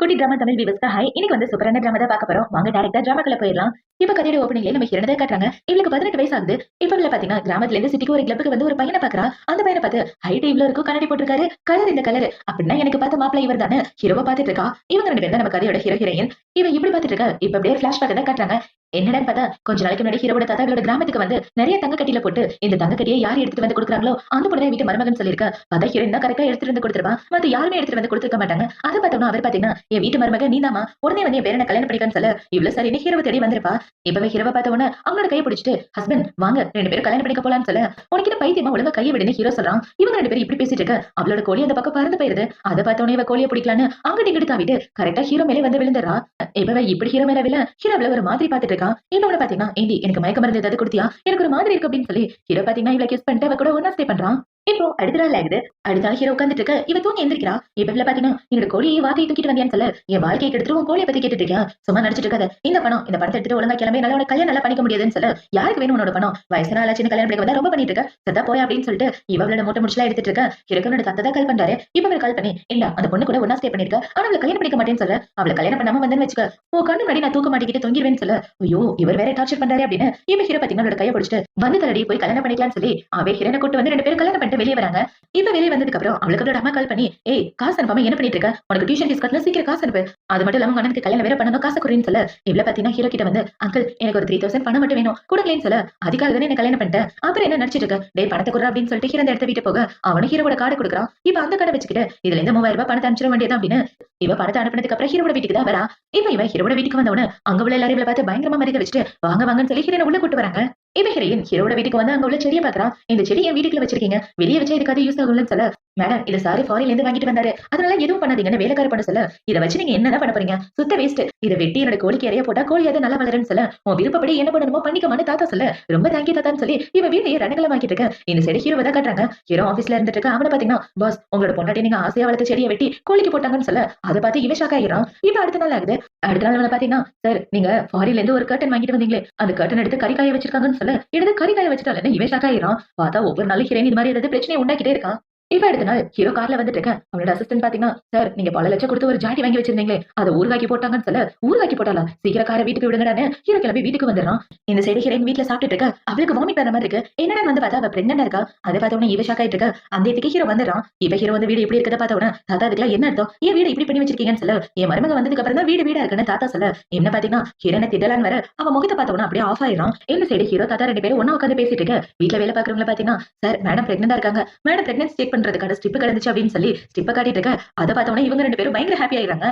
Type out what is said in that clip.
குட்டி drama Tamil விவஸ்தா hi இன்னைக்கு வந்து சூப்பரான டிராமா தான் பார்க்க போறோம். வாங்க டேரக்டா டிராமாக்குள்ள போயிடலாம். இப்ப கதையோட ஓப்பனிங்ல நம்ம ஹிரணதை காட்டுறாங்க. இவளுக்கு பதினெட்டு வயசு ஆகுது இப்ப இவள பாத்தீங்கன்னா கிராமத்துல இருந்து சிட்டிக்கு ஒரு கிளப்புக்கு வந்து ஒரு பையனை பாக்குறா. அந்த பையனை பார்த்து ஹைட் இவ்வளவு இருக்கும். கண்ணாடி போட்டிருக்காரு. கலர் இந்த கலர் அப்படின்னா எனக்கு பார்த்த மாப்பிள்ள இவர் தானே. ஹீரோவை பாத்துட்டு இருக்கா. இவங்க ரெண்டு பேரும் தான் நம்ம கதையோட ஹீரோ ஹீரோயின் இவன் இப்படி பாத்துட்டு இருக்கா. இப்ப அப்படியே பிளாஷ் பேக் தான் காட்டுறாங்க. என்னடா பார்த்தா கொஞ்ச நாளைக்கு முன்னாடி ஹீரோட தாத்தா இவளோட கிராமத்துக்கு வந்து நிறைய தங்க கட்டியில போட்டு இந்த தங்க கட்டியை யார் எடுத்துட்டு வந்து கொடுக்குறாங்களோ அந்த புடவை வீட்டு மருமகன் சொல்லியிருக்க. பார்த்தா ஹீரோயின் தான் கரெக்டா எடுத்துட்டு வந்து கொடுத்துருப்பா. மத்த யாருமே எடுத்துட்டு வந்து கொடுத்துருக்க மாட்டாங்க. அதை பார்த்தோம்னா அவர் பாத்தீங்கன்னா என் வீட்டு மருமகன் நீதாமா உடனே வந்து என் பேரனை கல்யாணம் பண்ணிக்கான்னு சொல்ல இவ்வளவு சரி ஹீரோவை தேடி வந்திருப்பா. இப்பவே ஹீரோவை பார்த்த உடனே அவங்களோட கையை பிடிச்சிட்டு ஹஸ்பண்ட் வாங்க ரெண்டு பேரும் கல்யாணம் பண்ணிக்க போலான்னு சொல்ல. உனக்கு பைத்தியமா ஒழுங்கா கையை விடுன்னு ஹீரோ சொல்றான். இவங்க ரெண்டு பேரும் இப்படி பேசிட்டு இருக்க. அவளோட கோழி அந்த பக்கம் பறந்து போயிருது. அதை பார்த்த உடனே இவ கோழியை பிடிக்கலான்னு அங்கிட்டு இங்கிட்டு தாவிட்டு கரெக்டா ஹீரோ மேலே வந்து விழுந்துறா இப்பவே இப்படி ஹீரோ மேல விழ? ஹீரோ அவள ஒரு மாதிரி பாத்துட்டு இருக்கான் இன்னொன்னு பாத்தீங்கன்னா ஏண்டி எனக்கு மயக்க மருந்து ஏதாவது கொடுத்தியா? எனக்கு ஒரு மாதிரி இருக்கு அப்படின்னு சொல்லி ஹீரோ பாத்தீங்கன்னா இவ்வளவு கிஸ் பண்ணிட்டு அவ கூட ஒன்னா ஸ்டே பண்றான் இப்போ அடுத்த நாள் ஆகுது அடுத்த நாள் ஹீரோ உட்காந்துட்டு இருக்க இவ தூங்கி எந்திரிக்கிறா இப்ப பாத்தீங்கன்னா என்னோட கோழியை வாத்தையை தூக்கிட்டு வந்தியான்னு சொல்ல. என் வாழ்க்கையை எடுத்துட்டு கோழியை பத்தி கேட்டுட்டு இருக்கேன் சும்மா நடிச்சிட்டு இருக்காத இந்த பணம் இந்த பணத்தை எடுத்துட்டு ஒழுங்கா கிளம்பி நல்லா உனக்கு கல்யாணம் நல்லா பண்ணிக்க முடியாதுன்னு சொல்ல. யாருக்கு வேணும் உன்னோட பணம்? வயசான சின்ன கல்யாணம் பண்ணிக்க ரொம்ப பண்ணிட்டு இருக்க சத்தா போய் அப்படின்னு சொல்லிட்டு இவளோட மூட்டை முடிச்சுலாம் எடுத்துட்டு இருக்க ஹீரோக்கு தத்தை தான் கால் பண்றாரு. இப்ப அவர் கால் பண்ணி இல்ல அந்த பொண்ணு கூட ஒன்னா ஸ்டே பண்ணிருக்க ஆனா அவளை கல்யாணம் பண்ணிக்க மாட்டேன்னு சொல்ல. அவளை கல்யாணம் பண்ணாம வந்தேன்னு வச்சுக்க. உன் கண்ணு முன்னாடி நான் தூக்க மாட்டிக்கிட்டு தொங்கிடுவேன்னு சொல்ல. ஐயோ இவர் வேற டார்ச்சர் பண்றாரு அப்படின்னு இப்ப ஹீரோ பாத்தீங்கன்னா அவளோட கையை பிடிச்சிட்டு வந்து தரடி போய் கல்யாணம் பண்ணிக்கலாம்னு சொல்லி அவ ஹீரோனை கூட்டு வந்து ரெண்டு பேரும் கல்யாணம் பண்ணிட்டு வெளியே வராங்க. இப்ப வெளியே வந்ததுக்கு அப்புறம் அவளுக்கு அவளோட அம்மா கால் பண்ணி ஏய் காசு அனுப்பாம என்ன பண்ணிட்டு இருக்க? உனக்கு டியூஷன் ஃபீஸ் சீக்கிரம் காசு அனுப்பு. அது மட்டும் இல்லாம உங்க அண்ணனுக்கு கல்யாணம் வேற பண்ணணும் காசு குறைன்னு சொல்ல. இவ்வளவு பாத்தீங்கன்னா ஹீரோ கிட்ட வந்து அங்கிள் எனக்கு ஒரு த்ரீ தௌசண்ட் பணம் மட்டும் வேணும். கொடுக்கலன்னு சொல்ல. அதுக்காக தானே என்ன கல்யாணம் பண்ணிட்டேன். அப்புறம் என்ன நடிச்சிட்டு இருக்க? டே பணத்தை கொடுற அப்படின்னு சொல்லிட்டு ஹீரோ இடத்த வீட்டு போக. அவனும் ஹீரோட கார்டு கொடுக்குறான். இப்ப அந்த கடை வச்சுக்கிட்டு இதுல இருந்து மூவாயிரம் ரூபாய் பணத்தை அனுப்பிச்சிட வேண்டியது அப்படின்னு இவ பணத்தை அனுப்பினதுக்கு அப்புறம் ஹீரோட வீட்டுக்கு தான் வரா. இப்ப இவ ஹீரோட வீட்டுக்கு வந்தவன அங்க உள்ள எல்லாரும் பார்த்து பயங்கரமா மரியாதை வச்சுட்டு வாங்க வாங்கன்னு சொல்லி ஹீரோனை உள்ள கூட்டு வராங்க. இப்ப ஹீரோயின் ஹீரோட வீட்டுக்கு வந்து அங்க உள்ள செடியை பாக்குறான் இந்த செடி என் வீட்டுக்குள்ள வச்சிருக்கீங்க. வெளியே வச்சா இதுக்காக யூஸ் ஆகும்னு சொல்ல. மேடம் இது சாரி ஃபாரின்ல இருந்து வாங்கிட்டு வந்தாரு. அதனால எதுவும் பண்ணாதீங்கன்னு வேலைக்கார பண்ண சொல்ல. இதை வச்சு நீங்க என்னதான் பண்ண போறீங்க? சுத்த வேஸ்ட் இதை வெட்டி என்னோட கோழிக்கு இறைய போட்டா கோழி அதை நல்லா வளருன்னு சொல்ல. உன் விருப்பப்படி என்ன பண்ணணுமோ பண்ணிக்கமான்னு தாத்தா சொல்ல. ரொம்ப தேங்க்யூ தாத்தான்னு சொல்லி இவ வீட்டையே ரணங்களை வாங்கிட்டு இருக்க. இந்த செடி ஹீரோ தான் காட்டுறாங்க. ஹீரோ ஆபீஸ்ல இருந்துட்டு இருக்க. அவனை பாத்தீங்கன்னா பாஸ் உங்களோட பொண்டாட்டி நீங்க ஆசையா வளர்த்த செடியை வெட்டி கோழிக்கு போட்டாங்கன்னு சொல்ல. அதை பார்த்து இவன் ஷாக் ஆகிறான் இப்ப அடுத்த நாள் ஆகுது. அடுத்த நாள் பாத்தீங்கன்னா சார் நீங்க ஃபாரின்ல இருந்து ஒரு கர்டன் வாங்கிட்டு வந்தீங்களே. அந்த கர்டன் எடுத்து கறிக்காய வச்சிருக்காங்கன்னு சொல்ல எடுத்து காய வச்சுட்டாலே இவன் ஷாக் ஆயிரும் பார்த்தா ஒவ்வொரு நாளும் ஹீரோயின் இது மாதிரி ஏதாவது பிரச்சனையை உண்டாக்கிட்டே இருக்கான். இப்ப அடுத்த நாள் ஹீரோ கார்ல வந்துட்டு இருக்கேன் அவனோட அசிஸ்டன்ட் பாத்தீங்கன்னா சார் நீங்க பல லட்சம் கொடுத்து ஒரு ஜாட்டி வாங்கி வச்சிருந்தீங்களே அதை ஊறுகாக்கி போட்டாங்கன்னு சொல்ல ஊறுகாக்கி போட்டாலா சீக்கிரம் காரை வீட்டுக்கு விடுங்கடான்னு ஹீரோ கிளம்பி வீட்டுக்கு வந்துடுறான். இந்த சைடு ஹீரோயின் வீட்டுல சாப்பிட்டுட்டு இருக்க? அவளுக்கு வாமிட் வர மாதிரி இருக்கு. என்னடா வந்து பார்த்தா அவ பிரெக்னண்டா இருக்கா? அதை பார்த்த உடனே இவ ஷாக் ஆயிட்டு இருக்கா. அந்த இதுக்கு ஹீரோ வந்துடுறான். இப்ப ஹீரோ வந்து வீடு எப்படி இருக்கதை பார்த்த உடனே தாத்தா அதுக்குலாம் என்ன அர்த்தம்? ஏன் வீடு இப்படி பண்ணி வச்சிருக்கீங்கன்னு சொல்ல? என் மருமக வந்ததுக்கு அப்புறம் தான் வீடு வீடா இருக்குன்னு தாத்தா சொல்ல. என்ன பாத்தீங்கன்னா ஹீரோனை திடலான்னு வர அவ முகத்தை பார்த்த உடனே அப்படியே ஆஃப் ஆயிரும் இந்த சைடு ஹீரோ தாத்தா ரெண்டு பேரும் ஒன்னா உட்காந்து பேசிட்டு இருக்க. வீட்டுல வேலை பாக்குறவங்கள பாத்தீங்கன்னா சார் மேடம் பிரெக்னண்டா இருக்காங்க. மேடம் பிரெக்னன்சி செக் பண்றதுக்கான ஸ்டிப் கிடந்துச்சு அப்படின்னு சொல்லி ஸ்டிப்பை காட்டிட்டு இருக்க அதை பார்த்தோன்னா இவங்க ரெண்டு பேரும் பயங்கர ஹாப்பி ஆயிடுறாங்க.